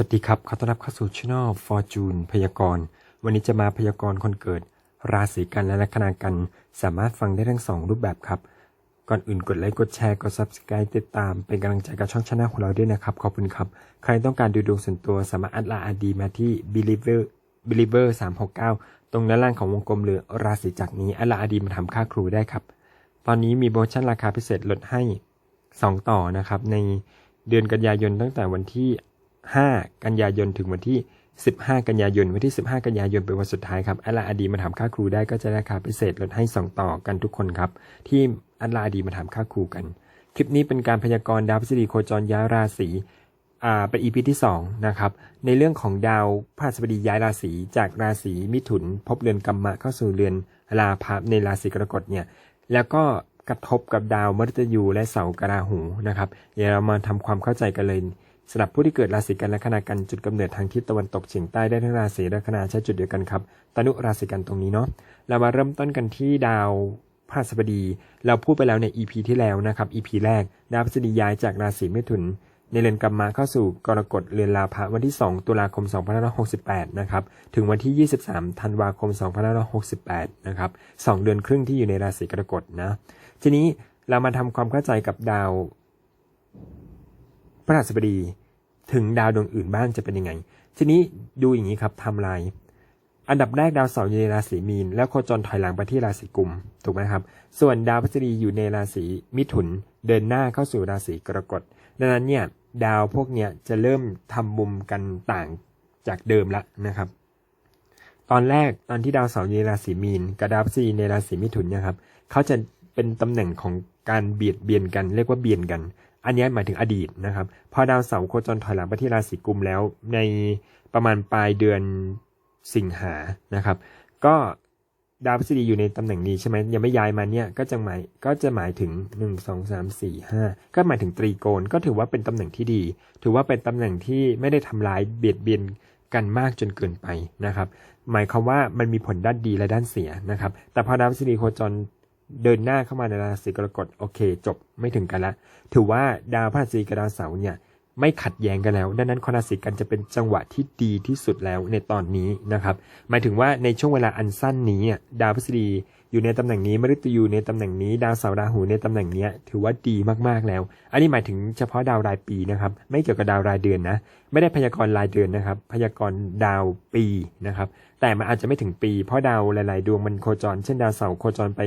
สวัสดีครับ ขอต้อนรับเข้าสู่ช่อง Fortune พยากรณ์ วันนี้จะมาพยากรณ์คนเกิด ราศีกันและลัคนากัน สามารถฟังได้ทั้งสองรูปแบบครับ ก่อนอื่นกดไลค์ กดแชร์ กด Subscribe ติดตาม เป็นกำลังใจกับช่องชาแนลของเราด้วยนะครับ ขอบคุณครับ ใครต้องการดูดวงส่วนตัวสามารถอัดลาอาดีมาที่ Believer Believer 369 ตรงด้านล่างของวงกลมหรือราศีจักนี้อัดลาอาดีมาทำค่าครูได้ครับ ตอนนี้มีโปรโมชั่นราคาพิเศษลดให้ 2 ต่อนะครับในเดือนกันยายนตั้งแต่วันที่ 5 กันยายนถึงวันที่ 15 กันยายน วันที่ 15 กันยายนเป็นวันสุดท้ายครับอัลลาอดีมาถามค่าครูได้ก็จะได้ราคาพิเศษลดให้ 2 ต่อกันทุกคนครับ ที่อัลลาอดีมาถามค่าครูกัน คลิปนี้เป็นการพยากรณ์ดาวพฤษฎีโคจรย้ายราศีอ่าเป็น EP ที่2นะครับในเรื่องของดาวพฤหัสบดีย้ายราศีจากราศีมิถุน พบเรือนกัมมะเข้าสู่เรือนราพะในราศีกรกฎเนี่ยแล้วก็กระทบกับดาวมฤตยูและเสากราหูนะครับเดี๋ยวเรามาทำความเข้าใจกันเลย สำหรับผู้ที่เกิดราศีกันและขณะกันจุดกำเนิดทางทิศตะวันตกเฉียงใต้ได้ทั้งราศีและขณะใช้จุดเดียวกันครับตนุราศีกันตรงนี้เนาะเรามาเริ่มต้นกันที่ดาวพฤหัสบดี เราพูดไปแล้วใน EP ที่แล้วนะครับ EP แรก ดาวพฤหัสบดีย้ายจากราศีเมถุน ในเรือนกัมมะเข้าสู่กรกฎเรือนลาภะวันที่ 2 ตุลาคม 2568 นะครับ ถึงวันที่ 23 ธันวาคม 2568 นะครับ2เดือนครึ่งที่อยู่ในราศีกรกฎนะ ทีนี้เรามาทำความเข้าใจกับดาวพระหัสบดี ถึงดาวดวงอื่นบ้างจะเป็นยังไง ทีนี้ดูอย่างนี้ครับทำลายอันดับแรกดาวเสาร์อยู่ในราศีมีน แล้วโคจรถอยหลังไปที่ราศีกุมถูกไหมครับ ส่วนดาวพฤหัสบดีอยู่ในราศีมิถุน เดินหน้าเข้าสู่ราศีกรกฎดังนั้นเนี่ยดาวพวกเนี้ยจะเริ่มทำมุมกันต่างจากเดิมละนะครับ ตอนแรกตอนที่ดาวเสาร์อยู่ในราศีมีนกับดาวพฤหัสบดีในราศีมิถุนเนี่ยครับเขาจะเป็นตำแหน่งของการเบียดเบียนกัน เรียกว่าเบียนกัน อันนี้หมายถึงอดีตนะครับ พอดาวเสาร์โคจรถอยหลังไปที่ราศีกุมแล้วในประมาณปลายเดือนสิงหานะครับ ก็ดาวพฤหัสบดีอยู่ในตำแหน่งนี้ใช่ไหมยังไม่ย้ายมาเนี่ยก็จะหมายก็จะหมายถึงหนึ่งสองสามสี่ห้าก็หมายถึงตรีโกณก็ถือว่าเป็นตำแหน่งที่ดี ถือว่าเป็นตำแหน่งที่ไม่ได้ทำลายเบียดเบียนกันมากจนเกินไปนะครับ หมายความว่ามันมีผลด้านดีและด้านเสียนะครับ แต่พอดาวพฤหัสโคจร เดินหน้าเข้ามาในราศีกรกฎโอเค จบไม่ถึงกันละ ถือว่าดาวพฤหัสบดีกับดาวเสาร์เนี่ยไม่ขัดแย้งกันแล้ว ดังนั้นคนราศีกันจะเป็นจังหวะที่ดีที่สุดแล้วในตอนนี้นะครับ หมายถึงว่าในช่วงเวลาอันสั้นนี้ดาวพฤหัสดีอยู่ในตำแหน่งนี้มฤตยูในตำแหน่งนี้ ดาวเสาร์ราหูในตำแหน่งนี้ถือว่าดีมากๆแล้ว อันนี้หมายถึงเฉพาะดาวรายปีนะครับ ไม่เกี่ยวกับดาวรายเดือนนะ ไม่ได้พยากรณ์รายเดือนนะครับ พยากรณ์ดาวปีนะครับ แต่มันอาจจะไม่ถึงปี เพราะดาวหลาย ๆ ดวงมันโคจร เช่นดาวเสาร์โคจรไป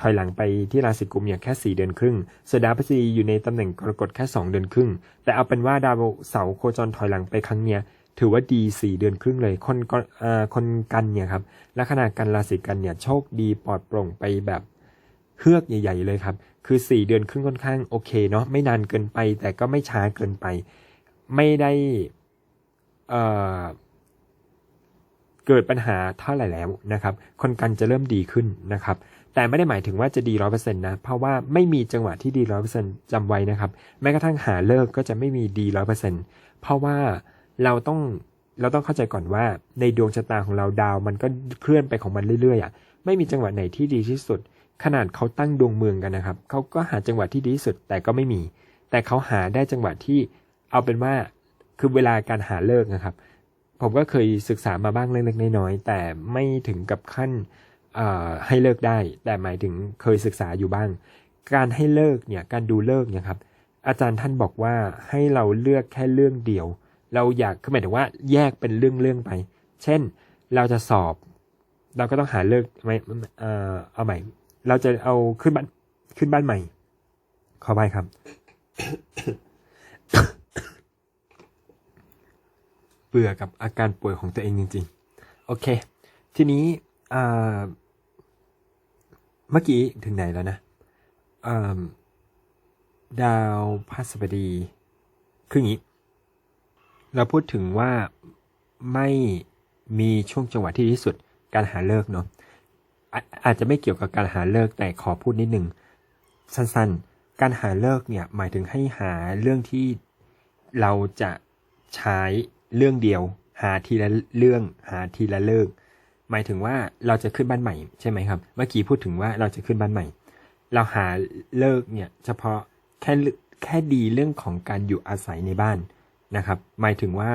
ถอยหลังไปที่ราศีกุมเนี่ยแค่ 4 เดือนครึ่งส่วนดาวพฤหัสบดีอยู่ในตำแหน่งกรกฎแค่ 2 เดือนครึ่ง แต่เอาเป็นว่าดาวเสาร์โคจรถอยหลังไปครั้งเนี้ยถือว่าดี 4 เดือนครึ่งเลย คนก็คนกันเนี่ยครับลัคนากันราศีกันเนี่ยโชคดีปลอดโปร่งไปแบบเฮือกใหญ่ ๆ เลยครับ คือ 4 เดือนครึ่งค่อนข้างโอเคเนาะไม่นานเกินไป แต่ก็ไม่ช้าเกินไป ไม่ได้เเกิดปัญหาเท่าไหร่แล้วนะครับ คนกันจะเริ่มดีขึ้นนะครับ แต่ไม่ได้หมายถึงว่าจะดีร้อยเปอร์เซ็นต์นะ เพราะว่าไม่มีจังหวะที่ดีร้อยเปอร์เซ็นต์จำไว้นะครับ แม้กระทั่งหาเลิกก็จะไม่มีดีร้อยเปอร์เซ็นต์เพราะว่าเราต้องเราต้องเข้าใจก่อนว่าในดวงชะตาของเราดาวมันก็เคลื่อนไปของมันเรื่อยๆอะ ไม่มีจังหวะไหนที่ดีที่สุด ขนาดเขาตั้งดวงเมืองกันนะครับเขาก็หาจังหวะที่ดีที่สุดแต่ก็ไม่มี แต่เขาหาได้จังหวะที่เอาเป็นว่าคือเวลาการหาเลิกนะครับ ผมก็เคยศึกษามาบ้างเล็กๆน้อยๆแต่ไม่ถึงกับขั้น ให้เลิกได้ แต่หมายถึงเคยศึกษาอยู่บ้าง การให้เลิกเนี่ยการดูเลิกเนี่ยครับอาจารย์ท่านบอกว่าให้เราเลือกแค่เรื่องเดียว เราอยากคือหมายถึงว่าแยกเป็นเรื่องๆไป เช่นเราจะสอบ เราก็ต้องหาเลิกไม่เออเอาใหม่ เราจะเอาขึ้นบ้านขึ้นบ้านใหม่ ขอไปครับ เบื่อกับอาการป่วยของตัวเองจริง ๆ โอเค ทีนี้ เมื่อกี้ถึงไหนแล้วนะดาวพฤหัสบดี คืออย่างนี้ เราพูดถึงว่าไม่มีช่วงจังหวะที่ดีที่สุดการหาเลิกเนาะอาอาจจะไม่เกี่ยวกับการหาเลิกแต่ขอพูดนิดหนึ่งสั้นๆ การหาเลิกเนี่ยหมายถึงให้หาเรื่องที่เราจะใช้เรื่องเดียว หาทีละเรื่องหาทีละเลิก หมายถึงว่าเราจะขึ้นบ้านใหม่ใช่ไหมครับ เมื่อกี้พูดถึงว่าเราจะขึ้นบ้านใหม่ เราหาเลิกเนี่ยเฉพาะแค่แค่ดีเรื่องของการอยู่อาศัยในบ้านนะครับ หมายถึงว่า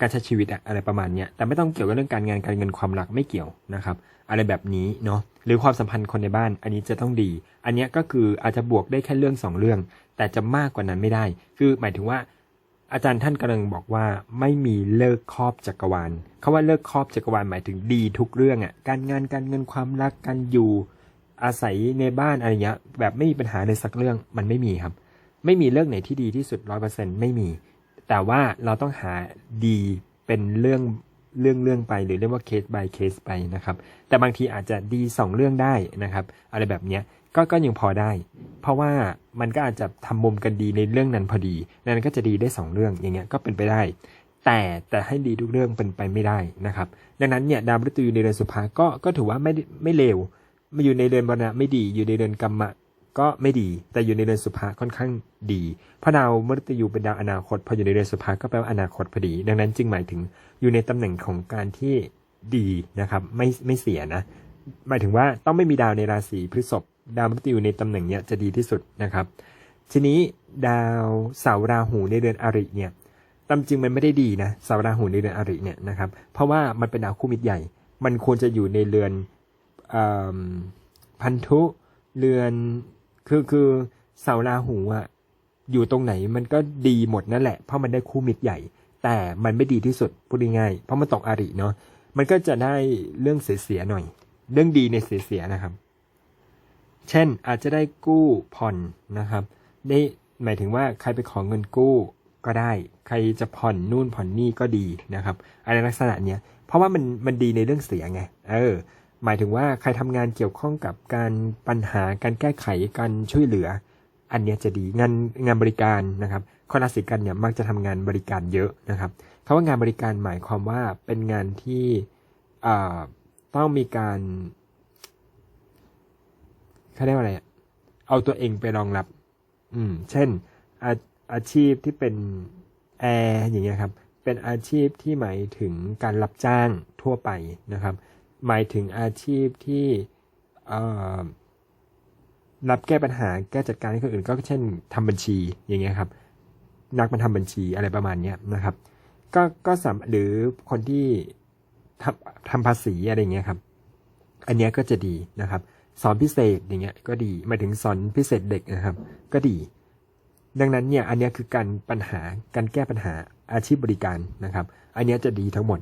การใช้ชีวิตอะอะไรประมาณเนี้ยแต่ไม่ต้องเกี่ยวกับเรื่องการงานการเงินความรักไม่เกี่ยวนะครับ อะไรแบบนี้เนาะหรือความสัมพันธ์คนในบ้าน อันนี้จะต้องดี อันนี้ก็คืออาจจะบวกได้แค่เรื่องสองเรื่อง แต่จะมากกว่านั้นไม่ได้ คือหมายถึงว่า อาจารย์ท่านกำลังบอกว่าไม่มีเลิกครอบจักรวาลคาว่าเลิกครอบจักรวาลหมายถึงดีทุกเรื่องอะ่ะ การงานการเงินความรักการอยู่ อาศัยในบ้านอะไรเงี้ยแบบไม่มีปัญหาในสักเรื่องมันไม่มีครับ ไม่มีเรื่องไหนที่ดีที่สุดร้อยเปอร์เซ็นไม่มี แต่ว่าเราต้องหาดีเป็นเรื่องเรื่องเรื่องไปหรือเรียกว่าเคส by เคสไปนะครับ แต่บางทีอาจจะดีสองเรื่องได้นะครับ อะไรแบบเนี้ย ก็ก็ยังพอได้ เพราะว่ามันก็อาจจะทำมุมกันดีในเรื่องนั้นพอดี นั้นก็จะดีได้สองเรื่องอย่างเงี้ยก็เป็นไปได้ แต่แต่ให้ดีทุกเรื่องเป็นไปไม่ได้นะครับ ดังนั้นเนี่ยดาวมฤตยูในเดือนสุภาก็ก็ถือว่าไม่ไม่เลวมาอยู่ในเดือนบรณะไม่ดีอยู่ในเดือนกรรมะก็ไม่ดี แต่อยู่ในเดือนสุภาค่อนข้างดีเพราะดาวมฤตยูเป็นดาวอนาคตพออยู่ในเดือนสุภาก็แปลว่าอนาคตพอดี ดังนั้นจึงหมายถึงอยู่ในตำแหน่งของการที่ดีนะครับ ไม่ไม่เสียนะหมายถึงว่าต้องไม่มีดาวในราศีพฤษภ ดาวมฤตยูในตำแหน่งเนี้ยจะดีที่สุดนะครับ ทีนี้ดาวเสาราหูในเดือนอริเนี่ยตามจริงมันไม่ได้ดีนะเสาราหูในเดือนอริเนี่ยนะครับ เพราะว่ามันเป็นดาวคู่มิตรใหญ่ มันควรจะอยู่ในเรือนอพันธุเรือนคือคือเสาร์ราหูอะอยู่ตรงไหนมันก็ดีหมดนั่นแหละ เพราะมันได้คู่มิตรใหญ่ แต่มันไม่ดีที่สุดพูดง่ายๆเพราะมันตกอริเนาะมันก็จะได้เรื่องเสียๆหน่อย เรื่องดีในเสียๆนะครับ เช่นอาจจะได้กู้ผ่อนนะครับได้หมายถึงว่าใครไปขอเงินกู้ก็ได้ ใครจะผ่อนนู่นผ่อนนี่ก็ดีนะครับอะไรลักษณะเนี้ยเพราะว่ามันมันดีในเรื่องเสียไงเออหมายถึงว่าใครทำงานเกี่ยวข้องกับการปัญหาการแก้ไขการช่วยเหลือ อันเนี้ยจะดีงานงานบริการนะครับคนราศีกันเนี่ยมักจะทำงานบริการเยอะนะครับคำว่างานบริการหมายความว่าเป็นงานที่อ่าต้องมีการ เขาเรียกว่าอะไรเอาตัวเองไปรองรับ อืม เช่นอาอาชีพที่เป็นแอร์อย่างเงี้ยครับ เป็นอาชีพที่หมายถึงการรับจ้างทั่วไปนะครับ หมายถึงอาชีพที่รับแก้ปัญหาแก้จัดการให้คนอื่น ก็เช่นทำบัญชีอย่างเงี้ยครับ นักมันทำบัญชีอะไรประมาณเนี้ยนะครับ ก็ก็สามหรือคนที่ทำทำภาษีอะไรเงี้ยครับ อันเนี้ยก็จะดีนะครับ สอนพิเศษอย่างเงี้ยก็ดีมาถึงสอนพิเศษเด็กนะครับ ก็ดี ดังนั้นเนี่ยอันนี้คือการปัญหาการแก้ปัญหาอาชีพบริการนะครับ อันนี้จะดีทั้งหมด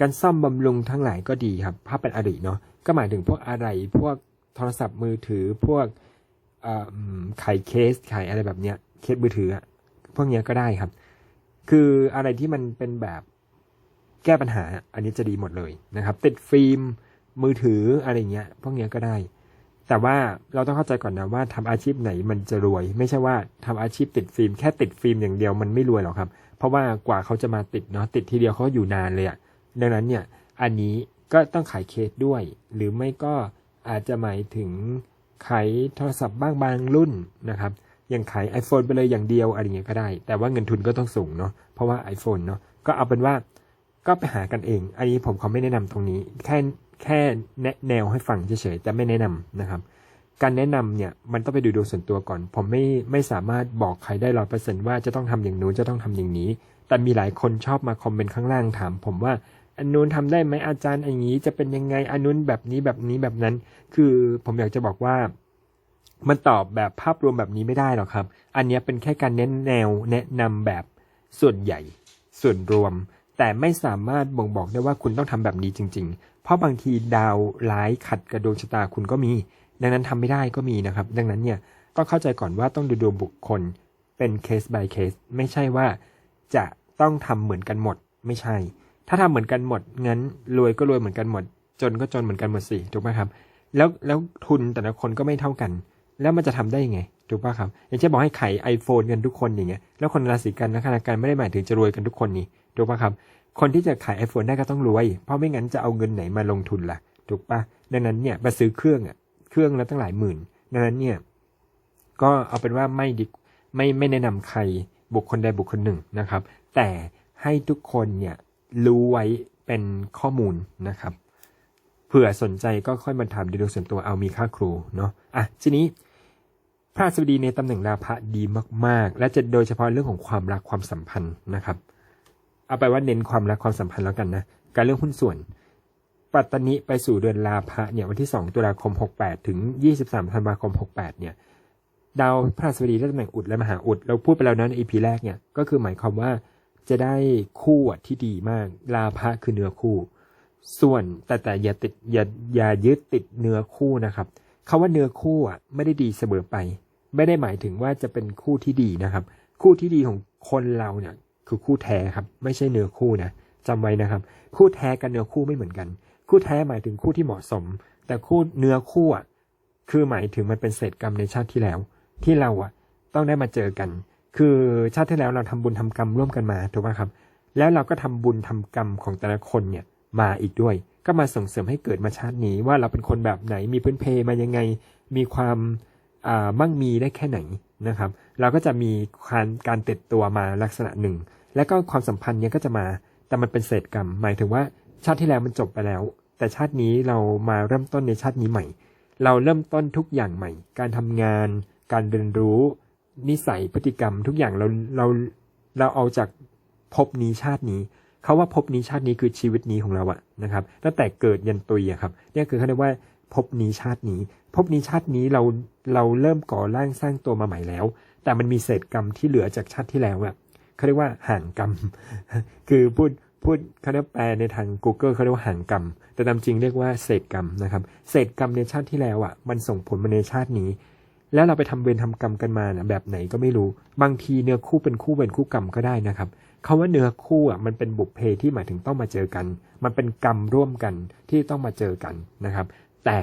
การซ่อมบำรุงทั้งหลายก็ดีครับถ้าเป็นอริเนาะก็หมายถึงพวกอะไรพวกโทรศัพท์มือถือพวกเอ่ออืมไขเคสไขอะไรแบบเนี้ยเคสมือถือพวกเนี้ยก็ได้ครับ คืออะไรที่มันเป็นแบบแก้ปัญหาอันนี้จะดีหมดเลยนะครับ ติดฟิล์มมือถืออะไรเงี้ยพวกเนี้ยก็ได้ แต่ว่าเราต้องเข้าใจก่อนนะว่าทำอาชีพไหนมันจะรวย ไม่ใช่ว่าทำอาชีพติดฟิล์มแค่ติดฟิล์มอย่างเดียวมันไม่รวยหรอกครับ เพราะว่ากว่าเขาจะมาติดเนาะติดทีเดียวเขาอยู่นานเลยอะดังนั้นเนี่ยอันนี้ก็ต้องขายเคสด้วย หรือไม่ก็อาจจะหมายถึงขายโทรศัพท์บ้างบางรุ่นนะครับอย่างขาย iPhone ไปเลยอย่างเดียวอะไรเงี้ยก็ได้ แต่ว่าเงินทุนก็ต้องสูงเนาะเพราะว่า iPhone เนาะก็เอาเป็นว่า ก็ไปหากันเอง อันนี้ผมเขาไม่แนะนำตรงนี้ แค่แค่แนะแนวให้ฟังเฉยๆแต่ไม่แนะนำนะครับ การแนะนำเนี่ยมันต้องไปดูดวงส่วนตัวก่อน ผมไม่ไม่สามารถบอกใครได้ร้อยเปอร์เซ็นต์ว่าจะต้องทำอย่างนู้นจะต้องทำอย่างนี้ แต่มีหลายคนชอบมาคอมเมนต์ข้างล่างถาม ผมว่าอันนู้นทำได้ไหมอาจารย์อย่างนี้จะเป็นยังไงอันนู้นแบบนี้แบบนี้แบบนั้น คือผมอยากจะบอกว่า มันตอบแบบภาพรวมแบบนี้ไม่ได้หรอกครับ อันนี้เป็นแค่การเน้นแนวแนะนำแบบส่วนใหญ่ ส่วนรวม แต่ไม่สามารถบ่งบอกได้ว่าคุณต้องทำแบบนี้จริง ๆ เพราะบางทีดาวร้ายขัดกับดวงชะตาคุณก็มี ดังนั้นทำไม่ได้ก็มีนะครับ ดังนั้นเนี่ยก็เข้าใจก่อนว่าต้องดูดวงบุคคลเป็นเคส by เคสไม่ใช่ว่าจะต้องทำเหมือนกันหมดไม่ใช่ ถ้าทำเหมือนกันหมดงั้นรวยก็รวยเหมือนกันหมด จนก็จนเหมือนกันหมดสิถูกไหมครับ แล้วแล้วทุนแต่ละคนก็ไม่เท่ากัน แล้วมันจะทำได้ยังไงถูกป่ะครับอย่างเช่นบอกให้ขาย iPhone กันทุกคนอย่างเงี้ยแล้วคนราศีกันและคณะการไม่ได้หมายถึงจะรวยกันทุกคนนี่ ถูกป่ะครับ คนที่จะขาย iPhone ได้ก็ต้องรวย เพราะไม่งั้นจะเอาเงินไหนมาลงทุนล่ะ ถูกปะดังนั้นเนี่ยมาซื้อเครื่องอะ เครื่องและตั้งหลายหมื่น ดังนั้นเนี่ย ก็เอาเป็นว่าไม่ดีไม่ไม่แนะนำใครบุคคลใดบุคคลหนึ่งนะครับ แต่ให้ทุกคนเนี่ยรู้ไว้เป็นข้อมูลนะครับ เผื่อสนใจก็ค่อยมาถามดีดูส่วนตัวเอามีค่าครูเนาะ อะทีนี้พระสบดีในตำแหน่งราพะดีมาก ๆ และจะโดยเฉพาะเรื่องของความรักความสัมพันธ์นะครับ เอาไปว่าเน้นความรักความสัมพันธ์แล้วกันนะ การเรื่องหุ้นส่วน ปัตตานิไปสู่เดือนลาภะเนี่ยวันที่ 2 ตุลาคม 68 ถึง 23 ธันวาคม 68 เนี่ยดาวพระราชบดีได้ตำแหน่งอุดและมหาอุด เราพูดไปแล้วนะใน EP แรกเนี่ยก็คือหมายความว่าจะได้คู่ที่ดีมาก ลาภะคือเนื้อคู่ ส่วนแต่แต่อย่าติดอย่าอย่ายึดติดเนื้อคู่นะครับคาว่าเนื้อคู่อะไม่ได้ดีเสมอไป ไม่ได้หมายถึงว่าจะเป็นคู่ที่ดีนะครับ คู่ที่ดีของคนเราเนี่ย คือคู่แท้ครับ ไม่ใช่เนื้อคู่นะจำไว้นะครับ คู่แท้กับเนื้อคู่ไม่เหมือนกัน คู่แท้หมายถึงคู่ที่เหมาะสม แต่คู่เนื้อคู่อะคือหมายถึงมันเป็นเศษกรรมในชาติที่แล้ว ที่เราอะต้องได้มาเจอกัน คือชาติที่แล้วเราทำบุญทำกรรมร่วมกันมาถูกไหมครับ แล้วเราก็ทำบุญทำกรรมของแต่ละคนเนี่ยมาอีกด้วย ก็มาส่งเสริมให้เกิดมาชาตินี้ว่าเราเป็นคนแบบไหนมีพื้นเพมายังไงมีความอ่ามั่งมีได้แค่ไหนนะครับ เราก็จะมีการการติดตัวมาลักษณะหนึ่ง แล้วก็ความสัมพันธ์เนี้ยก็จะมา แต่มันเป็นเศษกรรม หมายถึงว่าชาติที่แล้วมันจบไปแล้ว แต่ชาตินี้เรามาเริ่มต้นในชาตินี้ใหม่ เราเริ่มต้นทุกอย่างใหม่ การทำงาน การเรียนรู้ นิสัยพฤติกรรม ทุกอย่างเราเราเราเอาจากภพนี้ชาตินี้เขาว่าภพนี้ชาตินี้คือชีวิตนี้ของเราอะนะครับตั้งแต่เกิดยันตุยอะครับเนี่ยคือเขาเรียกว่าภพนี้ชาตินี้ภพนี้ชาตินี้เราเราเริ่มก่อร่างสร้างตัวมาใหม่แล้ว แต่มันมีเศษกรรมที่เหลือจากชาติที่แล้วอะ เขาเรียกว่าห่างกรรม คือพูดพูดเขาเรียกแปลในทาง Google เขาเรียกว่าห่างกรรม แต่ตามจริงเรียกว่าเศษกรรมนะครับ เศษกรรมในชาติที่แล้วอะมันส่งผลมาในชาตินี้ แล้วเราไปทำเวรทำกรรมกันมานะแบบไหนก็ไม่รู้ บางทีเนื้อคู่เป็นคู่เวรคู่กรรมก็ได้นะครับคาว่าเนื้อคู่อะมันเป็นบุพเพที่หมายถึงต้องมาเจอกัน มันเป็นกรรมร่วมกันที่ต้องมาเจอกันนะครับ แต่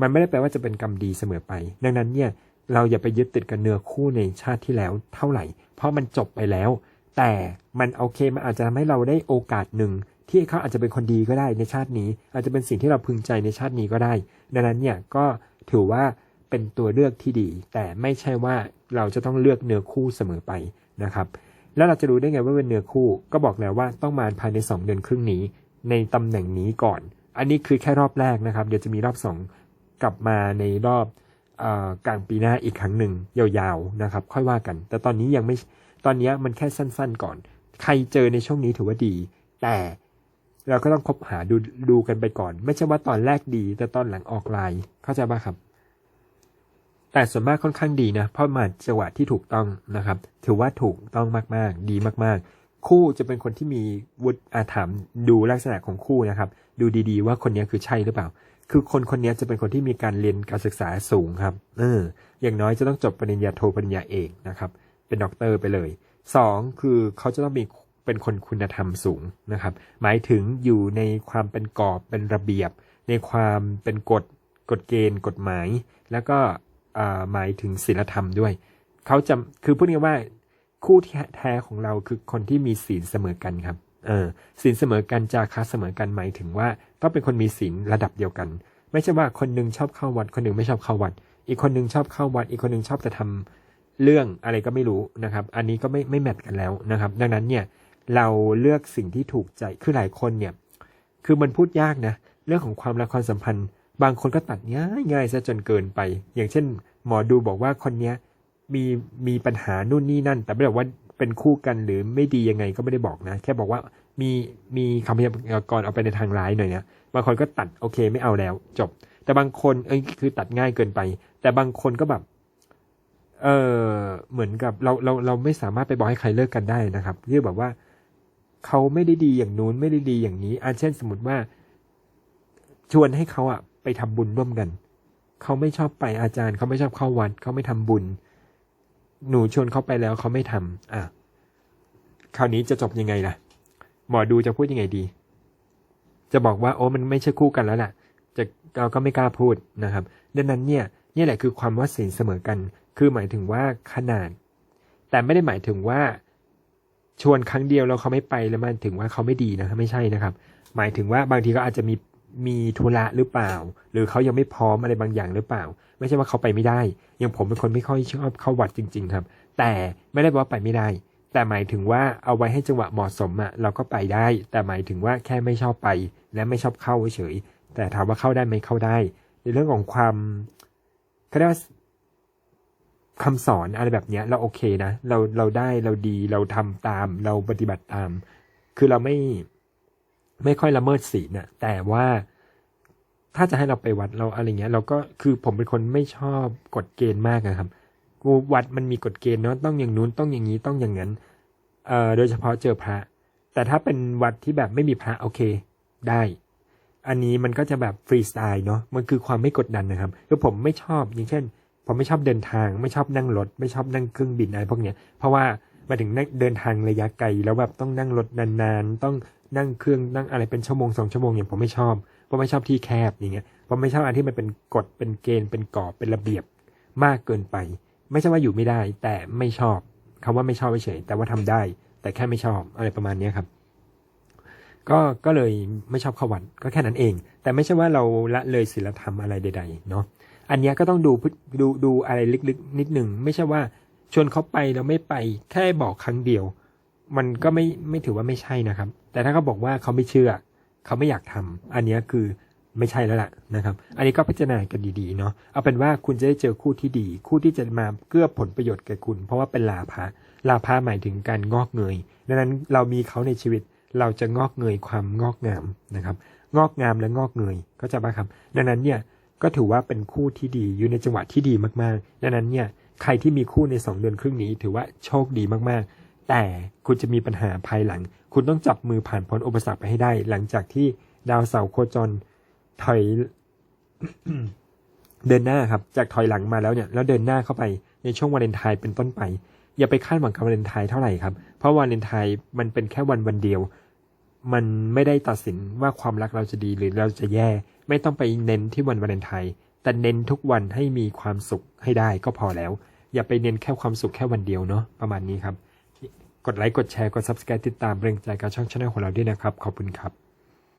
มันไม่ได้แปลว่าจะเป็นกรรมดีเสมอไป ดังนั้นเนี่ย เราอย่าไปยึดติดกับเนื้อคู่ในชาติที่แล้วเท่าไหร่ เพราะมันจบไปแล้ว แต่มันโอเคมันอาจจะทำให้เราได้โอกาสหนึ่ง ที่เขาอาจจะเป็นคนดีก็ได้ในชาตินี้ อาจจะเป็นสิ่งที่เราพึงใจในชาตินี้ก็ได้ ดังนั้นเนี่ยก็ถือว่าเป็นตัวเลือกที่ดี แต่ไม่ใช่ว่าเราจะต้องเลือกเนื้อคู่เสมอไปนะครับ แล้วเราจะรู้ได้ไงว่าเป็นเนื้อคู่ ก็บอกแล้วว่าต้องมาภายใน 2 เดือนครึ่งนี้ ในตำแหน่งนี้ก่อน อันนี้คือแค่รอบแรกนะครับ เดี๋ยวจะมีรอบ 2 กลับมาในรอบ กลางปีหน้าอีกครั้งหนึ่งยาวๆนะครับ ค่อยว่ากัน แต่ตอนนี้ยังไม่ตอนนี้มันแค่สั้นๆก่อน ใครเจอในช่วงนี้ถือว่าดี แต่เราก็ต้องคบหาดูดูกันไปก่อน ไม่ใช่ว่าตอนแรกดี แต่ตอนหลังออกลายเข้าใจป่ะครับ แต่ส่วนมากค่อนข้างดีนะเพราะมาจังหวะที่ถูกต้องนะครับ ถือว่าถูกต้องมากๆ ดีมากๆคู่จะเป็นคนที่มีวุฒิอาถามดูลักษณะของคู่นะครับ ดูดีๆ ว่าคนนี้คือใช่หรือเปล่า คือคนคนนี้จะเป็นคนที่มีการเรียนการศึกษาสูงครับ เออ อย่างน้อยจะต้องจบปริญญาโทปริญญาเอกนะครับ เป็นด็อกเตอร์ไปเลยสองคือเขาจะต้องมีเป็นคนคุณธรรมสูงนะครับ หมายถึงอยู่ในความเป็นกรอบเป็นระเบียบ ในความเป็นกฎกฎเกณฑ์ กฎหมาย แล้วก็หมายถึงศีลธรรมด้วย เขาจะคือพูดง่ายว่าคู่แท้ของเราคือคนที่มีศีลเสมอกันครับ ศีลเสมอกันจาคะเสมอกันหมายถึงว่า ต้องเป็นคนมีศีลระดับเดียวกัน ไม่ใช่ว่าคนหนึงชอบเข้าวัด คนหนึ่งไม่ชอบเข้าวัด อีกคนหนึ่งชอบเข้าวัด อีกคนหนึ่งชอบแต่ทำเรื่องอะไรก็ไม่รู้นะครับ อันนี้ก็ไม่ไม่แมทกันแล้วนะครับ ดังนั้นเนี่ยเราเลือกสิ่งที่ถูกใจคือหลายคนเนี่ย คือมันพูดยากนะ เรื่องของความรักความสัมพันธ์ บางคนก็ตัดง่ายง่ายซะจนเกินไป อย่างเช่น หมอดูบอกว่าคนเนี้ยมีมีปัญหานู่นนี่นั่น แต่ไม่ได้บอกว่า เป็นคู่กันหรือไม่ดียังไงก็ไม่ได้บอกนะ แค่บอกว่ามีมีคำพยากรณ์เอาไปในทางร้ายหน่อยนี่ยบางคนก็ตัดโอเคไม่เอาแล้ว จบ แต่บางคนเอ้ยคือตัดง่ายเกินไป แต่บางคนก็แบบเออเหมือนกับเราเราเราไม่สามารถไปบอกให้ใครเลิกกันได้นะครับที่แบบว่าเขาไม่ได้ดีอย่างนู้นไม่ได้ดีอย่างนี้อันเช่นสมมติว่า ชวนให้เขาอะไปทำบุญร่วมกันเขาไม่ชอบไปอาจารย์เขาไม่ชอบเข้าวัดเขาไม่ทำบุญ หนูชวนเขาไปแล้วเขาไม่ทำอะ คราวนี้จะจบยังไงล่ะ หมอดูจะพูดยังไงดี จะบอกว่าโอ้มันไม่ใช่คู่กันแล้วล่ะ จะเราก็ไม่กล้าพูดนะครับ ดังนั้นเนี่ยนี่แหละคือความว่าศีลเสมอกัน คือหมายถึงว่าขนาด แต่ไม่ได้หมายถึงว่า ชวนครั้งเดียวแล้วเขาไม่ไปแล้วมันถึงว่าเขาไม่ดีนะไม่ใช่นะครับ หมายถึงว่าบางทีก็อาจจะมี มีธุระหรือเปล่า หรือเขายังไม่พร้อมอะไรบางอย่างหรือเปล่า ไม่ใช่ว่าเขาไปไม่ได้ อย่างผมเป็นคนไม่ค่อยชอบเข้าวัดจริง ๆ ครับ แต่ไม่ได้บอกว่าไปไม่ได้ แต่หมายถึงว่าเอาไว้ให้จังหวะเหมาะสมอะเราก็ไปได้ แต่หมายถึงว่าแค่ไม่ชอบไป และไม่ชอบเข้าเฉย แต่ถามว่าเข้าได้ไหมเข้าได้ ในเรื่องของความเขาเรียกว่าคำสอนอะไรแบบเนี้ย เราโอเคนะ เราเราได้เราดีเราทำตาม เราปฏิบัติตาม คือเราไม่ ไม่ค่อยละเมิดศีลน่ะ แต่ว่าถ้าจะให้เราไปวัดเราอะไรเงี้ย เราก็คือผมเป็นคนไม่ชอบกฎเกณฑ์มากนะครับกูวัดมันมีกฎเกณฑ์เนาะต้องอย่างนู้นต้องอย่างนี้ต้องอย่างนั้นเอ่อโดยเฉพาะเจอพระ แต่ถ้าเป็นวัดที่แบบไม่มีพระโอเคได้ อันนี้มันก็จะแบบฟรีสไตล์เนาะมันคือความไม่กดดันนะครับคือผมไม่ชอบอย่างเช่น ผมไม่ชอบเดินทาง ไม่ชอบนั่งรถ ไม่ชอบนั่งเครื่องบินอะไรพวกเนี้ยเพราะว่ามาถึงนั่งเดินทางระยะไกลแล้วแบบต้องนั่งรถนานๆ ต้อง นั่งเครื่องนั่งอะไรเป็นชั่วโมงสองชั่วโมงเนี่ยผมไม่ชอบเพราะไม่ชอบที่แคบอย่างเงี้ยผมไม่ชอบอันที่มันเป็นกฎเป็นเกณฑ์เป็นกรอบเป็นระเบียบมากเกินไป ไม่ใช่ว่าอยู่ไม่ได้ แต่ไม่ชอบคำว่าไม่ชอบเฉยแต่ว่าทำได้ แต่แค่ไม่ชอบอะไรประมาณเนี้ยครับ ก็ก็เลยไม่ชอบเข้าวัดก็แค่นั้นเอง แต่ไม่ใช่ว่าเราละเลยศีลธรรมอะไรใด ๆ เนาะอันนี้ก็ต้องดูดูดูอะไรลึกๆ นิดหนึ่งไม่ใช่ว่าชวนเขาไปแล้วไม่ไปแค่บอกครั้งเดียว มันก็ไม่ไม่ถือว่าไม่ใช่นะครับ แต่ถ้าเขาบอกว่าเขาไม่เชื่อ เขาไม่อยากทำอันนี้คือไม่ใช่แล้วล่ะนะครับ อันนี้ก็พิจารณากันดีๆเนาะเอาเป็นว่าคุณจะได้เจอคู่ที่ดี คู่ที่จะมาเกื้อผลประโยชน์แก่คุณ เพราะว่าเป็นลาภะลาภะหมายถึงการงอกเงยดังนั้นเรามีเขาในชีวิตเราจะงอกเงยความงอกงามนะครับ งอกงามและงอกเงยก็จะมาครับ ดังนั้นเนี่ยก็ถือว่าเป็นคู่ที่ดีอยู่ในจังหวะที่ดีมากๆ ดังนั้นเนี่ยใครที่มีคู่ในสองเดือนครึ่งนี้ ถือว่าโชคดีมากๆ แต่คุณจะมีปัญหาภายหลัง คุณต้องจับมือผ่านพ้นอุปสรรคไปให้ได้ หลังจากที่ดาวเสาร์โคจรถอยเดินหน้าครับ จากถอยหลังมาแล้วเนี่ย แล้วเดินหน้าเข้าไปในช่วงวาเลนไทน์เป็นต้นไป อย่าไปคาดหวังกับวาเลนไทน์เท่าไหร่ครับ เพราะวาเลนไทน์มันเป็นแค่วันวันเดียว มันไม่ได้ตัดสินว่าความรักเราจะดีหรือเราจะแย่ ไม่ต้องไปเน้นที่วันวาเลนไทน์แต่เน้นทุกวันให้มีความสุขให้ได้ก็พอแล้ว อย่าไปเน้นแค่ความสุขแค่วันเดียวเนาะประมาณนี้ครับ กดไลค์กดแชร์กด subscribe ติดตามเรงใจกับช่องช anel ของเราด้วยนะครับ ขอบคุณครับ